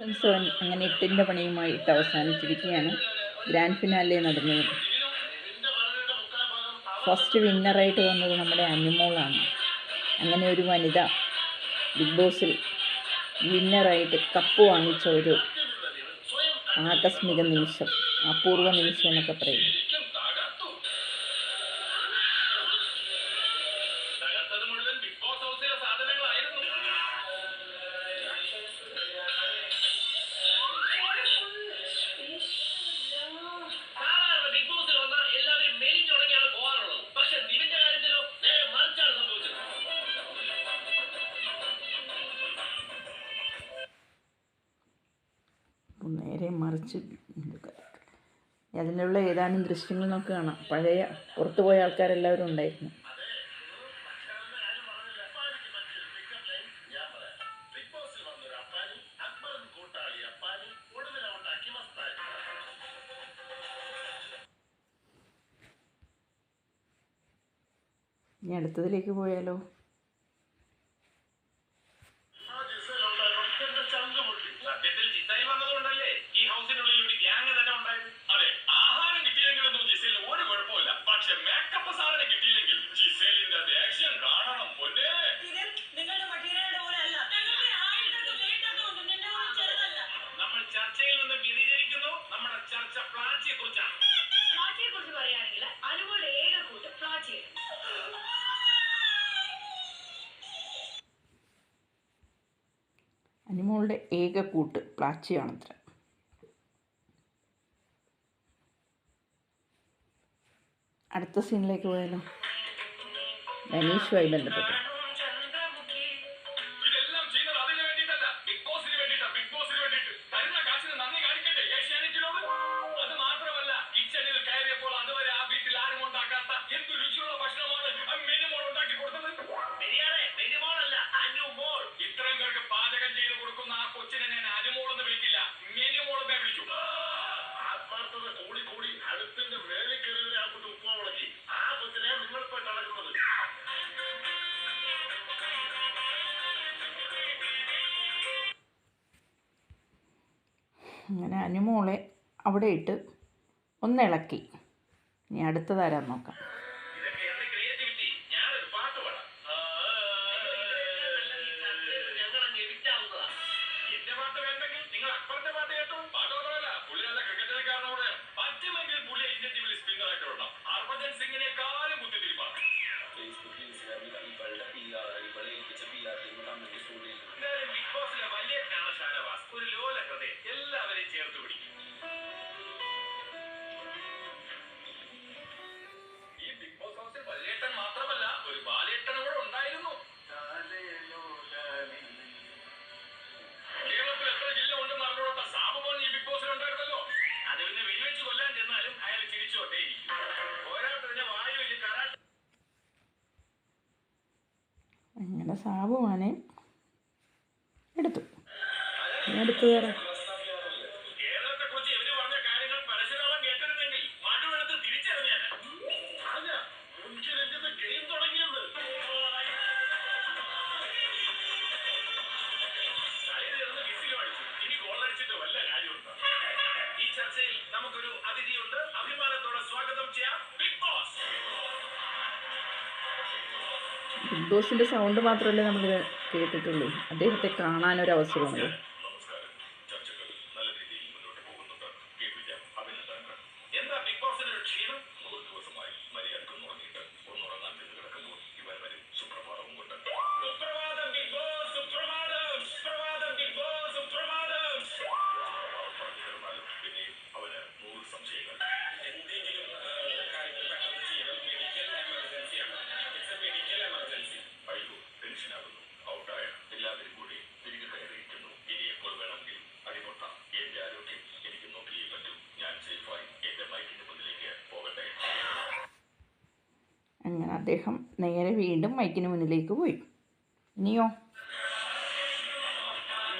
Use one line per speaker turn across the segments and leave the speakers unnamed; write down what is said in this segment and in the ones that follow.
Friends അങ്ങനെ എട്ടിന്റെ പണിയുമായി ഇട്ട് അവസാനിച്ചിരിക്കുകയാണ്. ഗ്രാൻഡ് ഫിനാലെ നടന്നത്. ഫസ്റ്റ് വിന്നറായിട്ട് വന്നത് നമ്മുടെ അനുമോളാണ് അങ്ങനെ ഒരു വനിത ബിഗ് ബോസിൽ വിന്നറായിട്ട് കപ്പ് വാങ്ങിച്ച ഒരു ആകസ്മിക നിമിഷം അപൂർവ നിമിഷം എന്നൊക്കെ
പറയുന്നു അപ്പം നേരെ
മറിച്ച് അതിനുള്ള ഏതാനും ദൃശ്യങ്ങൾ നമുക്ക് കാണാം. പഴയ പുറത്തുപോയ ആൾക്കാരെല്ലാവരും ഉണ്ടായിരുന്നു. ഇനി അടുത്തതിലേക്ക് പോയാലോ?
പ്ലാച്ചിയെ കുറിച്ചാണ്
ഏക കൂട്ട് പ്ലാച്ചിയെ
അടുത്ത സീനിലേക്ക് പോയാലോ? മനീഷുമായി ബന്ധപ്പെട്ട് അങ്ങനെ അനുമോളെ അവിടെ ഇട്ട് ഒന്നിളക്കി ഇനി അടുത്തതാരാന്ന് നോക്കാം. സിംഗിനേക്കാൾ സാബുവാണ് എടുത്തു. എടുത്തു വേറെ.
നമുക്കൊരു അഭിമാനത്തോടെ സ്വാഗതം ചെയ്യാം. ബിഗ്
ബോസിന്റെ സൗണ്ട് മാത്രമല്ലേ നമ്മൾ കേട്ടിട്ടുള്ളൂ. അദ്ദേഹത്തെ കാണാനൊരവസരമുള്ളൂ അദ്ദേഹം നേരെ വീണ്ടും മൈക്കിന് മുന്നിലേക്ക് പോയി. ഇനിയോ?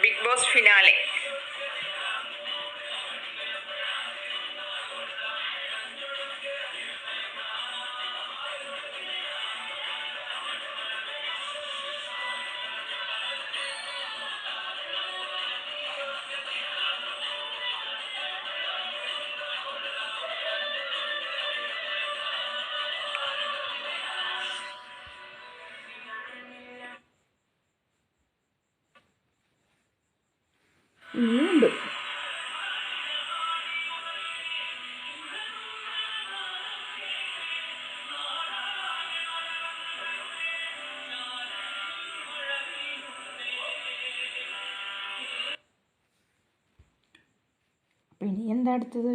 Bigg Boss finale.
ഇനി എന്താ അടുത്തത്?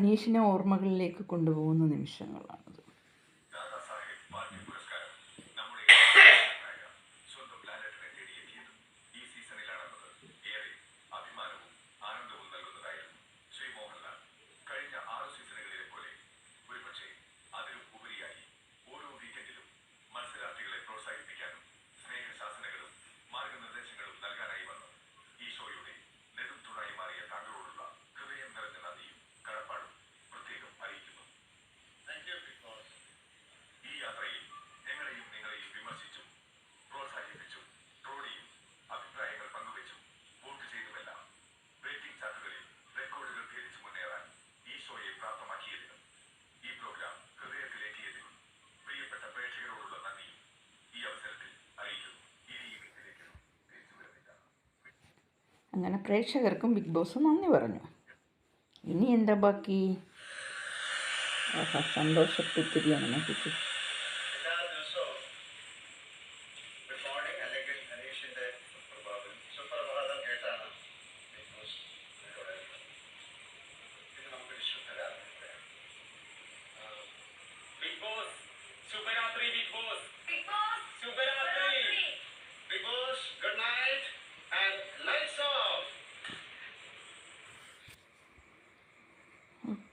അനീഷിനെ ഓർമ്മകളിലേക്ക് കൊണ്ടുപോകുന്ന
നിമിഷങ്ങളാണ്.
അങ്ങനെ പ്രേക്ഷകർക്കും ബിഗ് ബോസ് നന്ദി പറഞ്ഞു. ഇനി എന്താ ബാക്കി? സന്തോഷപ്പുത്തിരിയാണ്
നമുക്ക്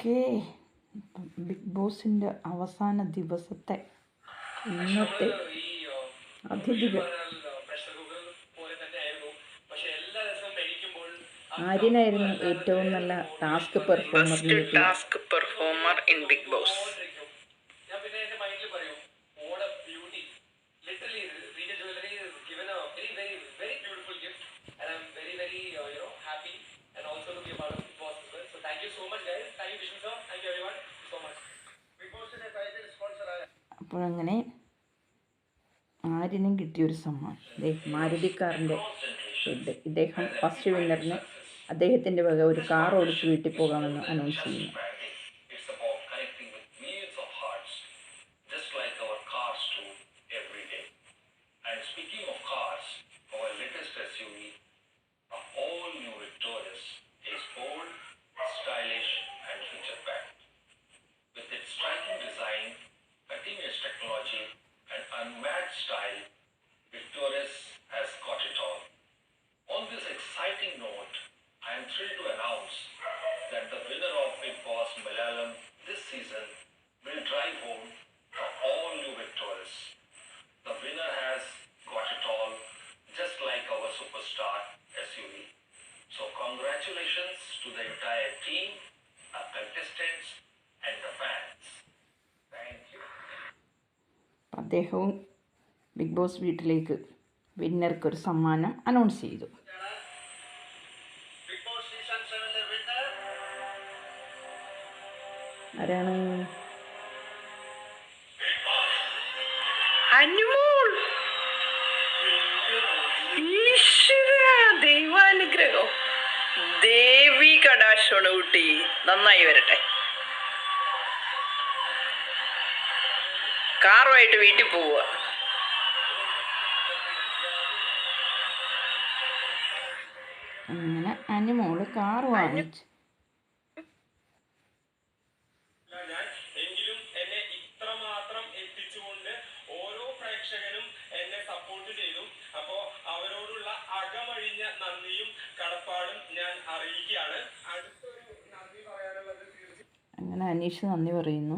ഓക്കെ ബിഗ് ബോസിന്റെ അവസാന ദിവസത്തെ ഇന്നത്തെ അതിഥികൾ ആര്യനായിരുന്നു ഏറ്റവും നല്ല task performer
task performer in Bigg Boss
അപ്പോഴങ്ങനെ ആരിനും കിട്ടിയൊരു സമ്മാനം. ഇദ്ദേഹം മാരുതിക്കാറിന്റെ ഇദ്ദേഹം ഫസ്റ്റ് വിന്നറിന് അദ്ദേഹത്തിന്റെ വക ഒരു കാർ ഓടിച്ച് വീട്ടിൽ പോകാമെന്ന് അനൗൺസ് ചെയ്യുന്നു. അദ്ദേഹവും ബിഗ് ബോസ് വീട്ടിലേക്ക് വിന്നർക്കൊരു സമ്മാനം അനൗൺസ് ചെയ്തു. ആരാണ്?
ദൈവാനുഗ്രഹം. ദേവി കടാശോണ കുട്ടി. നന്നായി വരട്ടെ. കാറുമായിട്ട് വീട്ടിൽ പോവുക.
അങ്ങനെ അനുമോൾ കാർ വാങ്ങിച്ചു. അങ്ങനെ അനീഷ് നന്ദി പറയുന്നു.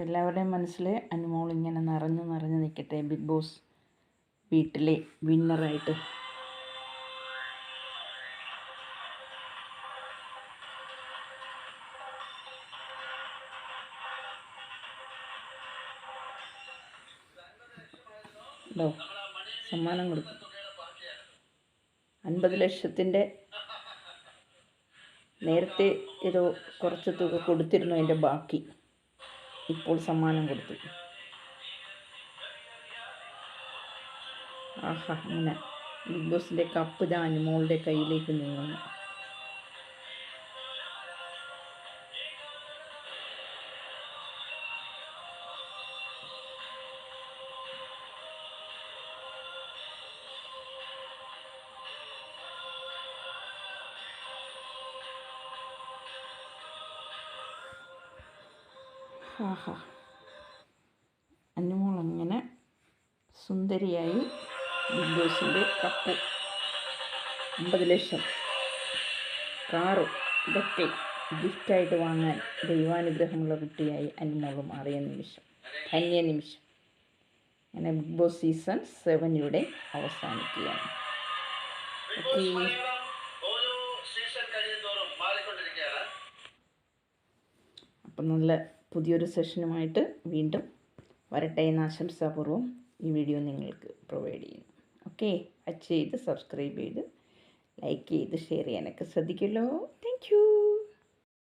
അപ്പം എല്ലാവരുടെയും
മനസ്സിൽ അനുമോൾ ഇങ്ങനെ നിറഞ്ഞു നിറഞ്ഞു നിൽക്കട്ടെ ബിഗ് ബോസ് വീട്ടിലെ വിന്നറായിട്ട്. ഉണ്ടോ സമ്മാനം കൊടുക്കും. അൻപത് ലക്ഷത്തിന്റെ നേരത്തെ ഏതോ കുറച്ച് തുക കൊടുത്തിരുന്നു അതിന്റെ ബാക്കി. ഇപ്പോൾ സമ്മാനം കൊടുത്തു. ആഹാ അങ്ങനെ. ബിഗ് ബോസിന്റെ കപ്പ് ഞാൻ മോളുടെ കയ്യിലേക്ക് നീങ്ങുന്നു. ആഹാ അനുമോൾ അങ്ങനെ സുന്ദരിയായി ബിഗ് ബോസിന്റെ കപ്പ്. അമ്പത് ലക്ഷം. കാറ് ഇതൊക്കെ ഗിഫ്റ്റായിട്ട് വാങ്ങാൻ ദൈവാനുഗ്രഹമുള്ള കുട്ടിയായി അനുമോൾ മാറിയ നിമിഷം ധന്യ നിമിഷം. അങ്ങനെ ബിഗ് ബോസ് സീസൺ സെവൻ ഇവിടെ അവസാനിക്കുകയാണ് അപ്പം നല്ല പുതിയൊരു സെഷനുമായിട്ട് വീണ്ടും വരട്ടെ എന്ന ആശംസാപൂർവം ഈ വീഡിയോ നിങ്ങൾക്ക് പ്രൊവൈഡ് ചെയ്യുന്നു. ഓക്കെ അച്ച് ചെയ്ത് സബ്സ്ക്രൈബ് ചെയ്ത് ലൈക്ക് ചെയ്ത് ഷെയർ ചെയ്യാനൊക്കെ ശ്രദ്ധിക്കുമല്ലോ താങ്ക്